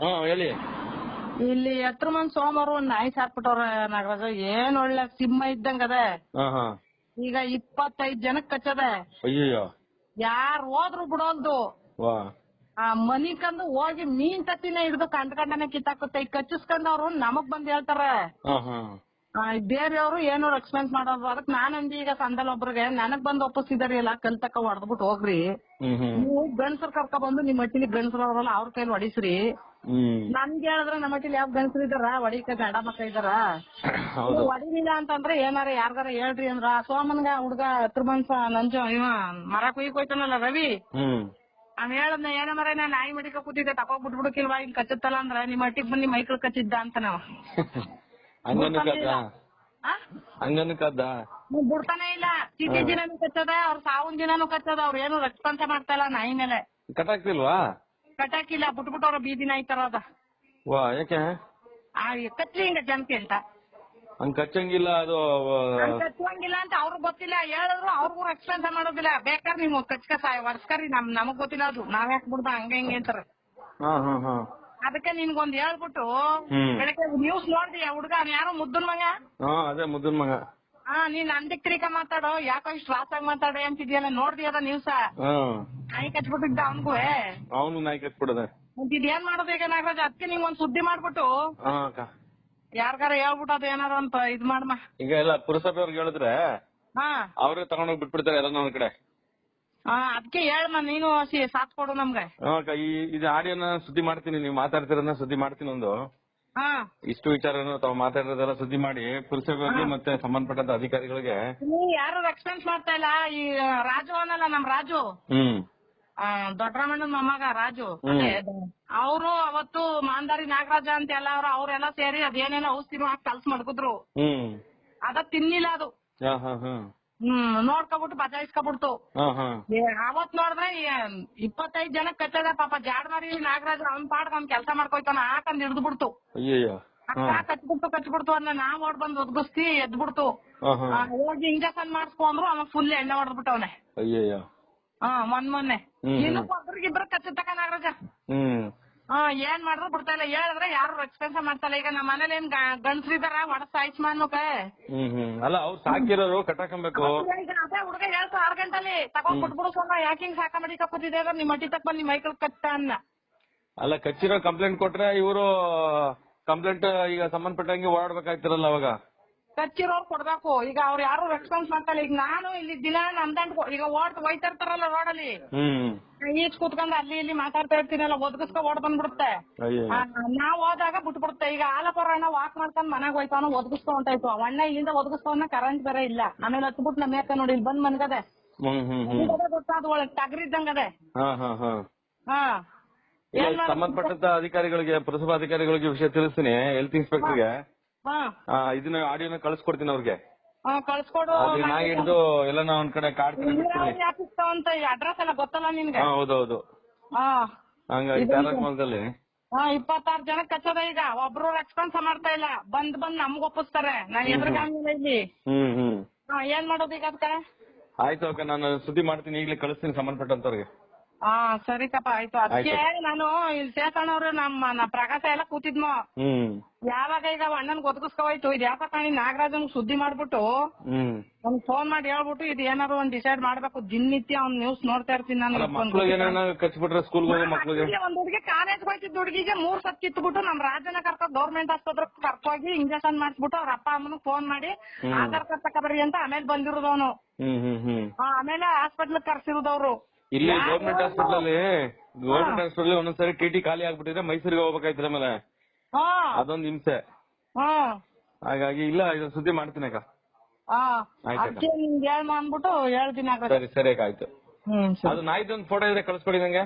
ಹೇಳಿ. ಇಲ್ಲಿ ಎತ್ರ ಮಂದ್ ಸೋಮವಾರ ಒಂದ್ ನಾಯಿ ಸಾಕ್ಬಿಟ್ಟವ್ರ ನಾಗರಾಜ ಏನ್ ಒಳ್ಳೆ ಸಿಂಹ ಇದ್ದಂಗ ಅದ. ಹಾ ಹಾ. ಈಗ ಇಪ್ಪತ್ತೈದ್ ಜನಕ್ ಕಚ್ಚದ. ಅಯ್ಯಯ್ಯೋ. ಯಾರ್ ಹೋದ್ರು ಬಿಡೋಲ್ದು. ವಾ. ಆ ಮನಿ ಕಂದು ಹೋಗಿ ಮೀನ್ ತತ್ತಿನ ಹಿಡ್ದು ಕಂಡ್ ಕಂಡನೆ ಕಿತ್ತಾಕುತ್ತೆ. ಈಗ ಕಚ್ಚಿಸ್ಕೊಂಡವ್ರು ನಮಗ್ ಬಂದ್ ಹೇಳ್ತಾರ. ಹಾ ಹಾ. ಆ, ಬೇರೆಯವ್ರು ಏನು ರೆಸ್ಪಾನ್ಸ್ ಮಾಡೋದು. ಅದಕ್ ನಾನ್ ಅಂದಿ ಈಗ ಸಂದಲ್ ಒಬ್ರಿಗೆ ನನಗ್ ಬಂದ್ ಒಪ್ಪಿಸಿದಾರಿ ಎಲ್ಲ ಕಲ್ ತಕ ಹೊಡೆದ್ಬಿಟ್ಟು ಹೋಗ್ರಿ. ಹ್ಮ್ ಹ್ಮ್. ನೀವು ಗಂಡ್ಸರ್ ಕರ್ಕ ಬಂದು ನಿಮ್ ಮಟ್ಟಿಲಿ ಗಂಡ್ಸರ್ ಅವ್ರಲ್ಲ ಅವ್ರ ಕೈಲಿ ಹೊಡಿಸ್ರಿ. ನನ್ಗೆ ಹೇಳಿದ್ರೆ ನಮ್ಮ ಮಟ್ಟಿಲಿ ಯಾವ ಗಂಡಸರು ಇದಾರ ಒಡಿಕ ಗಂಡ ಮಕ್ಳ ಇದಾರ ಹೌದು. ಹೊಡಿಲಿಲ್ಲ ಅಂತಂದ್ರೆ ಏನಾರ ಯಾರ್ಗಾರ ಹೇಳ್ರಿ ಅಂದ್ರ ಸೋಮನ್ಗ ಹುಡ್ಗ ಹತ್ರ ಮನ್ಸ ನಂಜ ಇವ ಮರ ಕುಯ್ಕ್ ಹೋಯ್ತಾನಲ್ಲ ರವಿ. ಅವ್ನ್ ಹೇಳದ್ನ ಏನ ಮರ ನಾ ನಾಯಿ ಮಡಿಕ ಕೂತಿದ್ದೆ ತಕೋ ಬಿಟ್ಬಿಡಕಿಲ್ವಾ ಇಲ್ಲಿ ಕಚ್ಚತ್ತಲ್ಲ ಅಂದ್ರ ನಿಮ್ ಮಟ್ಟಿಗ್ ಬನ್ನಿ ಮೈಕಲ್ ಕಚ್ಚಿದ್ದ ಅಂತ ನಾವ್. ಬಿಡ್ತಾನೆ ಇಲ್ಲ. ಚೀಟಿ ದಿನಾನು ಕಚ್ಚದ ಅವ್ರ ಸಾವಿನ ದಿನಾನು ಕಚ್ಚದ ಅವ್ರ ಏನು ರಕ್ತಾಂತ ಮಾಡ್ತಾ ಇಲ್ಲ ನಾಯಿ ಮೇಲೆ. ಕಟ್ಟಾಕಿಲ್ಲ ಬಿಟ್ಬಿಟ್ಟವ್ರ ಬೀದಿನ ತರ ಅದ ವಾ ಯಾಕೆ? ಆ ಕಚ್ಲಿ ಹಿಂಗ ಜನಕ್ಕೆ ಅಂತ. ಹಂಗ್ ಕಚ್ಚಂಗಿಲ್ಲ ಅದು ಕಚ್ಚುವಂಗಿಲ್ಲ ಅಂತ ಅವ್ರಿಗೆ ಗೊತ್ತಿಲ್ಲ. ಹೇಳಿದ್ರು ಅವ್ರಿಗೂ ಎಕ್ಸ್ಪೆನ್ಸ್ ಮಾಡೋದಿಲ್ಲ. ಬೇಕಾದ್ರೆ ನೀವು ಕಚ್ಕ ಸಾಯ ವರ್ಸ್ಕರಿ ನಮ್ ನಮಗ್ ಗೊತ್ತಿಲ್ಲ ಅದು. ನಾವ್ ಯಾಕೆ ಬಿಡ್ದ ಹಂಗ ಹಿಂಗೆ ಅಂತಾರ. ಹಾ ಹಾ ಹಾ. ಅದಕ್ಕೆ ನಿನ್ಗೊಂದ್ ಹೇಳ್ಬಿಟ್ಟು ಹ್ಮ್. ಬೆಳಗ್ಗೆ ನ್ಯೂಸ್ ನೋಡ್ದಿ ಹುಡ್ಗ? ಯಾರು ಯಾರೋ ಮುದ್ದನ್ ಮಗ? ಹಾ ಅದೇ ಮುದ್ದನ್ ಮಗ. ಹಾ ನೀನ್ ಅಂದಿಕ್ ತಿರಿಕ ಮಾತಾಡೋ ಯಾಕೋ ಇಷ್ಟು ರಾಸಾಗಿ ಮಾತಾಡೋ ಅಂತಿದ್ಯಲ್ಲ ಅದ ನ್ಯೂಸ ಹಾ. ನಾಯಿ ಕಚ್ಬಿಟ್ಟಿದ್ದ ಅವನ್ಗೂ? ಅವನು ನಾಯಿ ಕಚ್ಬಿಡದ. ಮತ್ ಇದ್ ಏನ್ ಮಾಡೋದು ಈಗ ನಾಗರಾಜ್? ಅದಕ್ಕೆ ನಿಂಗ್ ಒಂದ್ ಸುದ್ದಿ ಮಾಡ್ಬಿಟ್ಟು? ಹಾ ಅಕ್ಕ. ಯಾರ್ಗಾರ ಹೇಳ್ಬಿಟ್ಟು ಅದು ಏನಾರ ಅಂತ ಇದ್ ಮಾಡ್ಮ. ಈಗ ಎಲ್ಲ ಪುರಸಭೆಯವ್ರಿಗೆ ಹೇಳಿದ್ರೆ ಹಾ. ಅವ್ರೇ ತಗೊಂಡೋಗಿ ಬಿಟ್ಬಿಡ್ತಾರೆ ಎಲ್ಲ ಒಂದ್ ಕಡೆ. ಹಾ ಅದಕ್ಕೆ ಹೇಳಮ್ಮ ನೀನು ಸಿ- ಸಾಥ್ ಕೊಡು ನಮ್ಗೆ. ಅಕ್ಕ ಈ ಇದು ಆಡಿಯೋನ ಸುದ್ದಿ ಮಾಡ್ತೀನಿ ನೀವು ಮಾತಾಡ್ತಿರೋದನ್ನ ಸುದ್ದಿ ಮಾಡ್ತೀನಿ ಒಂದು. ಇಷ್ಟು ವಿಚಾರನ ತಾವು ಮಾತಾಡಿರೋದೆಲ್ಲ ಸುದ್ದಿ ಮಾಡಿ ಪುರಸಭೆಗೆ ಮತ್ತೆ ಸಂಬಂಧಪಟ್ಟಂತ ಅಧಿಕಾರಿಗಳಿಗೆ ಯಾರು ರೆಸ್ಪಾನ್ಸ್ ಮಾಡ್ತಾ ಇಲ್ಲ? ಈ ರಾಜು ಅವನಲ್ಲ ನಮ್ ರಾಜು. ಹ್ಮ್. ದೊಡ್ಡರಾಮಣ್ಣನ ಮೊಮ್ಮಗ ರಾಜು. ಹ್ಮ್. ಅವರು ಅವತ್ತು ಮಾಂದಾರಿ ನಾಗರಾಜ ಅಂತ ಎಲ್ಲ ಅವರೆಲ್ಲ ಅವ್ರೆಲ್ಲ ಸೇರಿ ಅದೇನೇನೋ ಔಷಧಿ ಹಾಕಿ ಕಲ್ಸ್ ಮಡ್ಗಿದ್ರು ಹ್ಮ್. ಅದ ತಿನ್ನಿಲ್ಲ ಅದು. ಹಾ ಹಾ ಹಾ. ಹ್ಮ್ ನೋಡ್ಕೊಬಿಟ್ಟು ಬದಲಾಯಿಸ್ಕೊಬಿಡ್ತು. ಅವತ್ ನೋಡಿದ್ರೆ ಇಪ್ಪತ್ತೈದ್ ಜನ ಕಟ್ಟದ ಪಾಪ. ಜಾಡ್ ಮಾರಿ ನಾಗರಾಜ್ ಅವ್ನ್ ಪಾಡ್ ಅವ್ನ್ ಕೆಲಸ ಮಾಡ್ಕೊಯ್ತಾನ ಹಾಕಂದ್ ಹಿಡ್ದು ಬಿಡ್ತು ಕಟ್ಬಿಡ್ತು ಕಚ್ಬಿಡ್ತು ಅನ್ನ ನಾವ್ ಓಡ್ ಬಂದ್ ಒದ್ಗಿಸ್ತಿ ಎದ್ಬಿಡ್ತು. ಹೋಗಿ ಇಂಜೆಕ್ಷನ್ ಮಾಡಿಸ್ಕೊಂಡ್ರು ಅವ ಫುಲ್ ಎಣ್ಣೆ ಹೊಡೆದ್ಬಿಟ್ಟು ಅವನೇ ಹಾ ಮೊನ್ನೆ ಮೊನ್ನೆ. ಇನ್ನು ಒಬ್ರಿಗಿಬ್ರು ಕಚ್ಚತಕ ನಾಗರಾಜ. ಹ್ಮ್. ಹಾ ಏನ್ ಮಾಡಿದ್ರು ಬಿಡ್ತಾ ಇಲ್ಲ. ಹೇಳಿದ್ರೆ ಯಾರು ಎಕ್ಸ್ಪೆನ್ಸ್ ಮಾಡ್ತಾರೆ ಈಗ ನಮ್ಮ ಮನೇಲಿ ಏನ್ ಗಂಡಸ್ರಿದಾರ ಹೊಡಸ್ ಆಯುಷ್ಮಾನ್ ಹ್ಮ್ ಹ್ಮ್. ಅಲ್ಲ ಅವ್ರು ಸಾಕಿರೋರು ಕಟ್ಟಾಕಂಬೇಕು ಈಗ ಅದೇ ಹುಡುಗ ಹೇಳ್ತು ಆರ್ ಗಂಟಲಿ ತಗೊಂಡ್ ಬಿಟ್ಬಿಡು ಸೊನ್ನ ಯಾಕೆ ಹಿಂಗ್ ಸಾಕ ಮಡಿ ಕಪ್ಪತ್ತಿದೆ ನಿಮ್ ಮಟ್ಟಿ ತಕ್ಕ ನಿಮ್ ಮೈಕಲ್ ಕಟ್ಟ ಅನ್ನ. ಅಲ್ಲ ಕಚ್ಚಿರೋ ಕಂಪ್ಲೇಂಟ್ ಕೊಟ್ರೆ ಇವರು ಕಂಪ್ಲೇಂಟ್ ಈಗ ಸಂಬಂಧಪಟ್ಟಂಗೆ ಓಡಾಡ್ಬೇಕಾಗ್ತಿರಲ್ಲ ಅವಾಗ. ಕಚ್ಚಿರೋರ್ ಕೊಡ್ಬೇಕು. ಈಗ ಅವ್ರ ಯಾರು ರೆಸ್ಪಾನ್ಸ್ ಮಾಡ್ತಾರೆ. ಈಗ ನಾನು ಇಲ್ಲಿ ದಿನ ನಂದಂಟ್ ಈಗ ಓಟ್ ಒಯ್ತಿರ್ತಾರಲ್ಲ ಇರ್ತಾರಲ್ಲ ರೋಡಲ್ಲಿ ಈಚ್ ಕುತ್ಕೊಂಡ್ ಅಲ್ಲಿ ಇಲ್ಲಿ ಮಾತಾಡ್ತಾ ಇರ್ತೀನಲ್ಲ ಒದಗಿಸ್ಕೊ ಓಡ್ ಬಂದ್ಬಿಡುತ್ತೆ. ನಾವ್ ಹೋದಾಗ ಬಿಟ್ಬಿಡುತ್ತೆ. ಈಗ ಆಲಪುರ ಅಣ್ಣ ವಾಕ್ ಮಾಡ್ಕೊಂಡ್ ಮನೆಗ್ ಹೋಯ್ತಾನ ಒದಗಿಸ್ಕೊ ಹೊಂಟಾಯ್ತು ಅವ ಅಣ್ಣ ಇಲ್ಲಿಂದ ಒದಗಿಸ್ಕೊಂಡ ಕರೆಂಟ್ ಬೇರೆ ಇಲ್ಲ. ಆಮೇಲೆ ಹತ್ಬಿಟ್ಟು ನಮ್ಮ ಯಾಕ ನೋಡಿ ಇಲ್ಲಿ ಬಂದ್ ಮನ್ಗದೆ. ಗೊತ್ತಾದ ಒಳಗ್ ಟಗರಿದ್ದಂಗದೆ. ಹಾ? ಸಂಬಂಧಪಟ್ಟಂತ ಅಧಿಕಾರಿಗಳಿಗೆ ಪುರಸಭಾ ಅಧಿಕಾರಿಗಳಿಗೆ ವಿಷಯ ತಿಳಿಸ್ತೀನಿ. ಹೆಲ್ತ್ ಇನ್ಸ್ಪೆಕ್ಟರ್ಗೆ ಹಾ. ಇದನ್ನ ಆಡಿಯೋನ ಕಳ್ಸ್ಕೊಡ್ತೀನಿ ಅವ್ರಿಗೆ. ಹಾ, ಕಳ್ಸ್ಕೊಡು. ಅದು ನಾಯಿ ಹಿಡಿದು ಎಲ್ಲನ ಒಂದ್ ಕಡೆ ಕಾಡ್ತೀನಿ ಕಡೆ ಬಿಡ್ತೀನಿ. ಅಂತ ಅಡ್ರೆಸ್ ಎಲ್ಲ ಗೊತ್ತಲ್ಲ ನಿನ್ಗೆ? ಹೌದೌದು. ಹಾ. ಹಂಗಾಗಿ ತಾಲೂಕ್ ಹಾ ಇಪ್ಪತ್ತಾರು ಜನ ಕಚ್ಚದ ಈಗ. ಒಬ್ರು ರೆಸ್ಪಾನ್ಸ್ ಮಾಡ್ತಾ ಇಲ್ಲ. ಬಂದ್ ಬಂದ್ ನಮ್ಗ್ ಒಪ್ಪಿಸ್ತಾರೆ. ನಾನ್ ಎದುರುಗಾಮಿಲ್ಲ ಇಲ್ಲಿ ಹ್ಮ್ ಹ್ಮ್. ಹಾ ಏನ್ ಮಾಡೋದು ಈಗ ಅದಕ್ಕೆ ಆಯ್ತು ಅಕ್ಕ ನಾನು ಸುದ್ದಿ ಮಾಡ್ತೀನಿ. ಈಗಲೇ ಕಳಿಸ್ತೀನಿ ಸಂಬಂಧಪಟ್ಟಂತವ್ರಿಗೆ. ಹಾ ಸರಿ ಕಪ್ಪ ಆಯ್ತು. ಅದಕ್ಕೆ ನಾನು ಇಲ್ಲಿ ಸೇತಣ್ಣವ್ರು ನಮ್ಮ ನಮ್ಮ ಪ್ರಕಾಶ ಎಲ್ಲ ಕೂತಿದ್ನು. ಹ್ಮ್. ಯಾವಾಗ ಈಗ ಅಣ್ಣನ್ ಗೊತ್ತಿಸ್ಕೋಯ್ತು ಇದು ಯಾಕ ಕಾಣಿ ನಾಗರಾಜನ್ ಸುದ್ದಿ ಮಾಡ್ಬಿಟ್ಟು ಒಂದ್ ಅವ್ನ್ ಫೋನ್ ಮಾಡಿ ಹೇಳ್ಬಿಟ್ಟು ಇದು ಏನಾದ್ರು ಒಂದ್ ಡಿಸೈಡ್ ಮಾಡ್ಬೇಕು ದಿನನಿತ್ಯ ಅವ್ನ್ ನ್ಯೂಸ್ ನೋಡ್ತಾ ಇರ್ತೀನಿ ನಾನು ಕಚ್ಬಿಟ್ರೆ ಒಂದ್ ಹುಡುಗಿ ಕಾಲೇಜ್ ಹೋಯ್ತಿದ್ ಹುಡುಗಿಗೆ ಮೂರ್ ಸತ್ ಕಿತ್ಬಿಟ್ಟು ನಮ್ ರಾಜನ ಕರ್ಕ ಗೌರ್ಮೆಂಟ್ ಆಸ್ಪತ್ರೆ ಕರ್ಕೋಗಿ ಇಂಜೆಕ್ಷನ್ ಮಾಡಿಸ್ಬಿಟ್ಟು ಅವ್ರ ಅಪ್ಪ ಅಮ್ಮನ ಫೋನ್ ಮಾಡಿ ಆಧಾರ್ ಕಾರ್ಡ್ ತಕೊಬರ್ರಿ ಅಂತ ಆಮೇಲೆ ಬಂದಿರೋದವನು ಅವ್ನು. ಹ್ಮ್ ಹ್ಮ್ ಆಮೇಲೆ ಹಾಸ್ಪಿಟ್ಲ್ ಕರ್ಸಿರೋದವ್ರು ಇಲ್ಲಿ ಗೌರ್ಮೆಂಟ್ ಹಾಸ್ಪಿಟಲ್ ಅಲ್ಲಿ ಗೌರ್ಮೆಂಟ್ ಹಾಸ್ಪಿಟಲ್ ಒಂದೊಂದ್ಸರಿ ಟಿ ಟಿ ಖಾಲಿ ಆಗ್ಬಿಟ್ಟಿದ್ರೆ ಮೈಸೂರಿಗೆ ಹೋಗ್ಬೇಕಾಯ್ತದೆ ಆಮೇಲೆ. ಅದೊಂದ್ ಹಿಂಸೆ. ಹಾ. ಹಾಗಾಗಿ ಇಲ್ಲ ಇದು ಸುದ್ದಿ ಮಾಡ್ತೀನಿ ಅಕ್ಕ. ಅದಕ್ಕೆ ನಿಮ್ಗೆ ಹೇಳ್ ಹೇಳ್ತೀನಿ ಸರಿ ಸರಿ ಅಕ್ಕ ಆಯ್ತು. ಅದು ನಾಯ್ದೊಂದು ಫೋಟೋ ಇದ್ರೆ ಕಳಿಸ್ಕೊಡಿ ನಂಗೆ.